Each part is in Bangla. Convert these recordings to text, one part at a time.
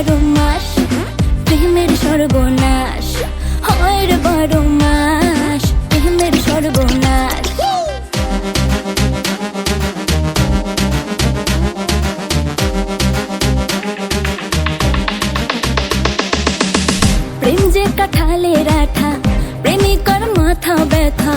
বারো মাস, প্রেমের সর্বনাশ, হয় রে বারো মাস, প্রেমের সর্বনাশ। প্রেম যে কাঠালে রাঠা প্রেমিকর মাথা ব্যথা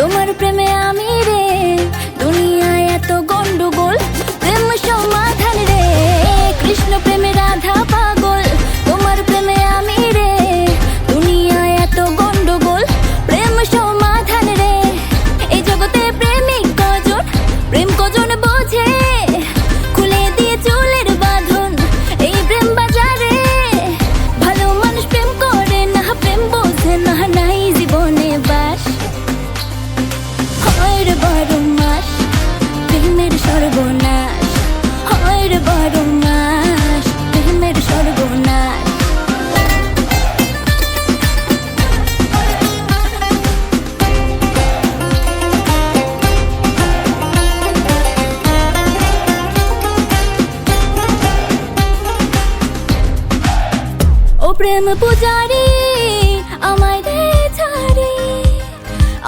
তোমার প্রেমে আমি প্রেম পূজারি, আমায় দে ছাড়ি।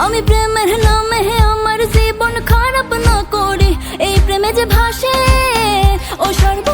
আমি প্রেমের নামে আমার জীবন খারাপ না করে। এই প্রেমে যে ভাসে ও সর্ব